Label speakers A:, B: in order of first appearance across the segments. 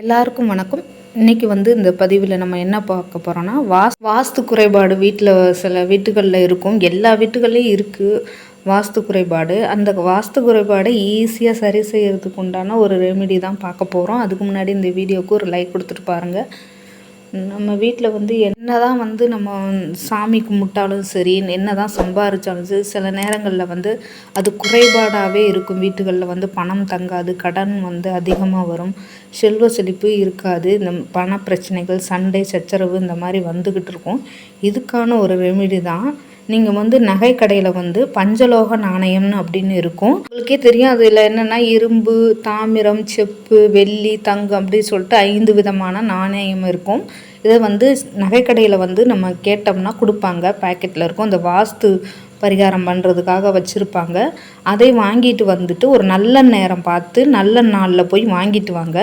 A: எல்லாருக்கும் வணக்கம். இன்னைக்கு வந்து இந்த பதிவில் நம்ம என்ன பார்க்க போகிறோன்னா வாஸ் வாஸ்து குறைபாடு வீட்டில் சில வீட்டுகளில் இருக்கும். எல்லா வீட்டுகள்லையும் இருக்குது வாஸ்து குறைபாடு. அந்த வாஸ்து குறைபாடை ஈஸியாக சரி செய்கிறதுக்கு உண்டான ஒரு ரெமெடி தான் பார்க்க போகிறோம் அதுக்கு முன்னாடி இந்த வீடியோவுக்கு ஒரு லைக் கொடுத்துட்டு பாருங்கள் நம்ம வீட்டில் வந்து என்ன தான் வந்து நம்ம சாமி கும்பிட்டாலும் சரி என்ன தான் சம்பாரித்தாலும் சரி சில நேரங்களில் வந்து அது குறைபாடாகவே இருக்கும். வீட்டுகளில் வந்து பணம் தங்காது கடன் வந்து அதிகமாக வரும். செல்வ செழிப்பு இருக்காது. இந்த பண பிரச்சனைகள் சண்டை சச்சரவு இந்த மாதிரி வந்துக்கிட்டு இருக்கும். இதுக்கான ஒரு ரெமிடி தான். நீங்கள் வந்து நகை கடையில் வந்து பஞ்சலோக நாணயம்னு அப்படின்னு இருக்கும். உங்களுக்கே தெரியும் அதில் என்னென்னா இரும்பு தாமிரம் செப்பு வெள்ளி தங்கம் அப்படின்னு சொல்லிட்டு ஐந்து விதமான நாணயம் இருக்கும். இதை வந்து நகைக்கடையில் வந்து நம்ம கேட்டோம்னா கொடுப்பாங்க. பேக்கெட்டில் இருக்கும். அந்த வாஸ்து பரிகாரம் பண்ணுறதுக்காக வச்சுருப்பாங்க. அதை வாங்கிட்டு வந்துட்டு ஒரு நல்ல நேரம் பார்த்து நல்ல நாளில் போய் வாங்கிட்டு வாங்க.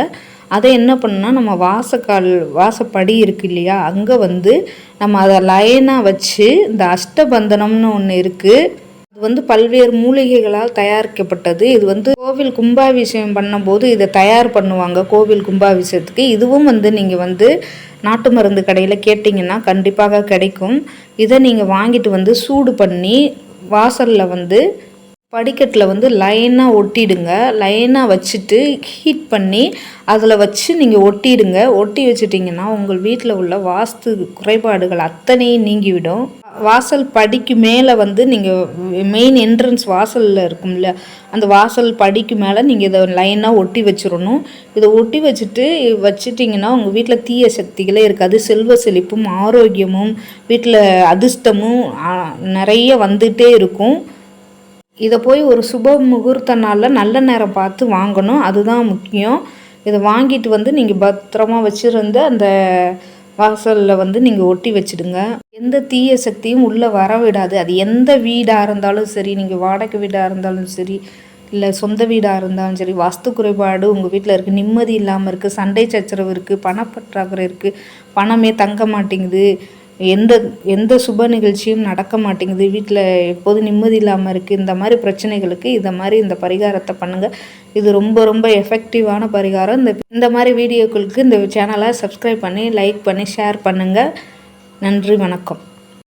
A: அதை என்ன பண்ணால் நம்ம வாசக்கால் வாசப்படி இருக்கு இல்லையா? அங்கே வந்து நம்ம அதை லைனாக வச்சு இந்த அஷ்டபந்தனம்னு ஒன்று இருக்குது இது வந்து பல்வேறு மூலிகைகளால் தயாரிக்கப்பட்டது. இது வந்து கோவில் கும்பாபிஷேகம் பண்ணும்போது இதை தயார் பண்ணுவாங்க. கோவில் கும்பாபிஷேகத்துக்கு. இதுவும் வந்து நீங்கள் வந்து நாட்டு மருந்து கடையில் கேட்டிங்கன்னா கண்டிப்பாக கிடைக்கும். இதை நீங்கள் வாங்கிட்டு வந்து சூடு பண்ணி வாசலில் வந்து படிக்கட்டில் வந்து லைனாக ஒட்டிடுங்க. லைனாக வச்சுட்டு ஹீட் பண்ணி அதில் வச்சு நீங்கள் ஒட்டிடுங்க. ஒட்டி வச்சிட்டிங்கன்னா உங்கள் வீட்டில் உள்ள வாஸ்து குறைபாடுகள் அத்தனையும் நீங்கிவிடும். வாசல் படிக்கு மேலே வந்து நீங்கள் மெயின் என்ட்ரன்ஸ் வாசலில் இருக்கும்ல அந்த வாசல் படிக்கு மேலே நீங்கள் இதை லைனாக ஒட்டி வச்சிடணும் இதை ஒட்டி வச்சுட்டு வச்சிட்டிங்கன்னா உங்கள் வீட்டில் தீய சக்திகளே இருக்காது. செல்வ செழிப்பும் ஆரோக்கியமும் வீட்டில் அதிர்ஷ்டமும் நிறைய வந்துகிட்டே இருக்கும். இதை போய் ஒரு சுப முகூர்த்த நாளில் நல்ல நேரம் பார்த்து வாங்கணும். அதுதான் முக்கியம். இதை வாங்கிட்டு வந்து நீங்கள் பத்திரமா வச்சுருந்து அந்த வாசலில் வந்து நீங்கள் ஒட்டி வச்சுடுங்க. எந்த தீய சக்தியும் உள்ளே வர விடாது அது எந்த வீடாக இருந்தாலும் சரி நீங்கள் வாடகை வீடாக இருந்தாலும் சரி இல்லை சொந்த வீடாக இருந்தாலும் சரி வாஸ்து குறைபாடு உங்கள் வீட்டில் இருக்குது நிம்மதி இல்லாமல் இருக்குது சண்டை சச்சரவு இருக்குது பணப்பற்றாக்குறை இருக்குது பணமே தங்க மாட்டேங்குது. எந்த எந்த சுப நிகழ்ச்சியும் நடக்க மாட்டேங்குது. வீட்டில் எப்போதும் நிம்மதி இல்லாமல் இருக்குது இந்த மாதிரி பிரச்சனைகளுக்கு இந்த மாதிரி இந்த பரிகாரத்தை பண்ணுங்கள் இது ரொம்ப ரொம்ப எஃபெக்டிவான பரிகாரம். இந்த இந்த மாதிரி வீடியோக்களுக்கு இந்த சேனலை சப்ஸ்கிரைப் பண்ணி லைக் பண்ணி ஷேர் பண்ணுங்கள் நன்றி வணக்கம்.